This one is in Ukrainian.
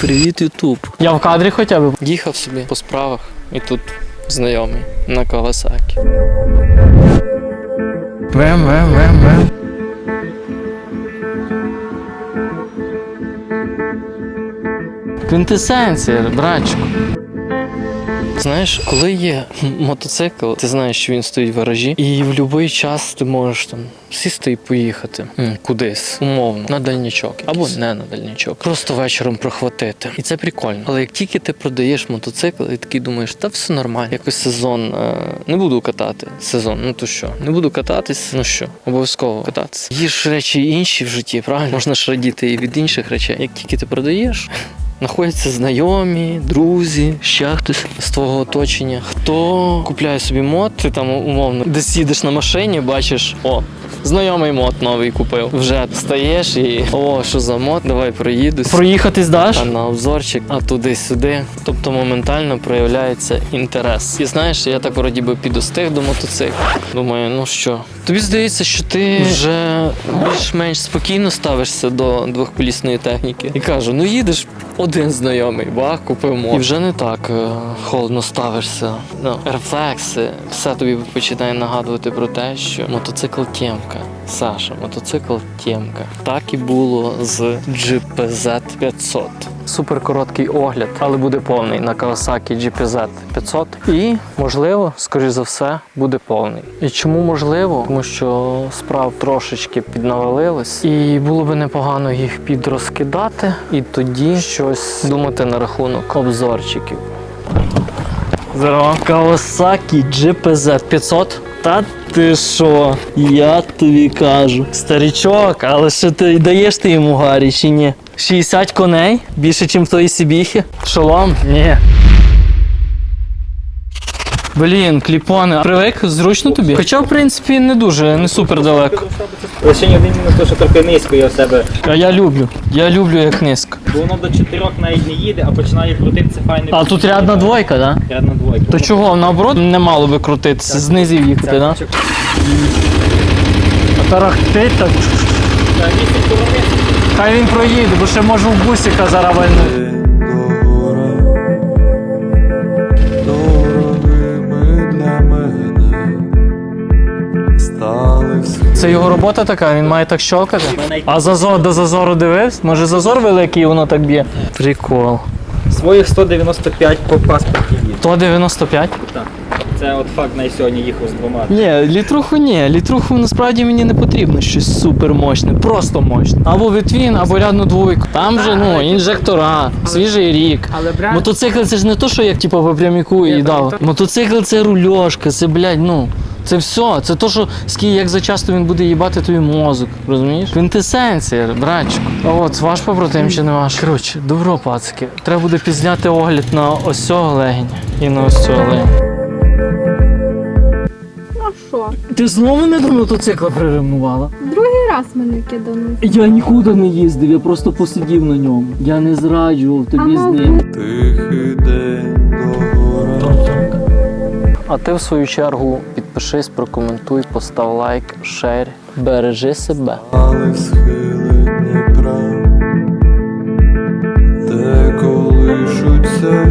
Привіт, Ютуб. Я в кадрі хоча б. Їхав собі по справах і тут знайомий на Кавасакі. Вем, вем, вем, вем. Квінтесенція, братчику. Знаєш, коли є мотоцикл, ти знаєш, що він стоїть в гаражі, і в будь-який час ти можеш там сісти і поїхати кудись, умовно, на дальнічок або не на дальнічок. Просто вечором прохватити. І це прикольно. Але як тільки ти продаєш мотоцикл, і такий думаєш, та все нормально, якось сезон е, не буду катати. Сезон, ну то що, не буду кататись, ну що, обов'язково кататися. Є ж речі інші в житті, правильно? Можна ж радіти і від інших речей. Як тільки ти продаєш, знаходяться знайомі, друзі, ще хтось з твого оточення. Хто купляє собі мод, ти там умовно десь їдеш на машині, бачиш, о, знайомий мод новий купив. Вже стаєш і о, що за мод, давай проїдусь. Проїхатись даш? А на обзорчик, а туди-сюди. Тобто моментально проявляється інтерес. І знаєш, я так вроді би підостиг до мотоцикла. Думаю, ну що, тобі здається, що ти вже більш-менш спокійно ставишся до двохколісної техніки. І кажу, ну їдеш один знайомий, бах, купив мод. І вже не так е, холодно ставишся. Ну, рефлекси, все тобі починає нагадувати про те, що мотоцикл тємка. Саша, мотоцикл тємка. Так і було з GPZ 500. Супер короткий огляд, але буде повний на Kawasaki GPZ 500. І, можливо, скоріш за все, буде повний. І чому можливо? Тому що справ трошечки піднавалилось, і було би непогано їх підрозкидати, і тоді щось думати на рахунок обзорчиків. Здорово. Kawasaki GPZ 500. Та ти що? Я тобі кажу. Старічок, але що ти даєш ти йому гарі чи ні? 60 коней? Більше, ніж в тої сібіхи? Шолом? Ні. Блін, кліпони. Привик, зручно тобі? Хоча, в принципі, не дуже, не супер далеко. Лише один мінус те, що трохи низько я в себе. А я люблю. Я люблю як низько. Бо воно до чотирьох навіть не їде, а починає крутитися файно. А тут рядна двойка, да? Рядна двойка. То чого, наоборот, не мало би крутитися, знизів їхати, да? А тарахтить так. Хай він проїде, бо ще можу в бусика зараз вальнути. Це його робота така, він має так щелкати. А зазор до зазору дивився? Може зазор великий і воно так б'є? Прикол. Своїх 195 по паспорті є. 195? Так. Це от факт на сьогодні їхав з двома. Ні, літруху ні. Літруху насправді мені не потрібно щось супер мощне, просто мощне. Або витвін, або рядну двойку. Там же ну, інжектора, свіжий рік. Мотоцикл це ж не то, що як типу, по пряміку і дав. Мотоцикл це рульошка, це, блядь, ну. Це все, це то, що скільки як зачасто він буде їбати твій мозок, розумієш? Квінтесенція, братчику. А от ваш побратим чи не ваш? Коротше, добро, пацики. Треба буде пізняти огляд на ось цього легеня і на ось цього легеня. Що, Ти знову мене до мотоцикла приремнувала? другий раз мене киданули. Я нікуди не їздив, я просто посидів на ньому. Я не зраджував тобі з ним. Тихий день. А ти в свою чергу підпишись, прокоментуй, постав лайк, шер, бережи себе. Але схили Дніпра, де колишуться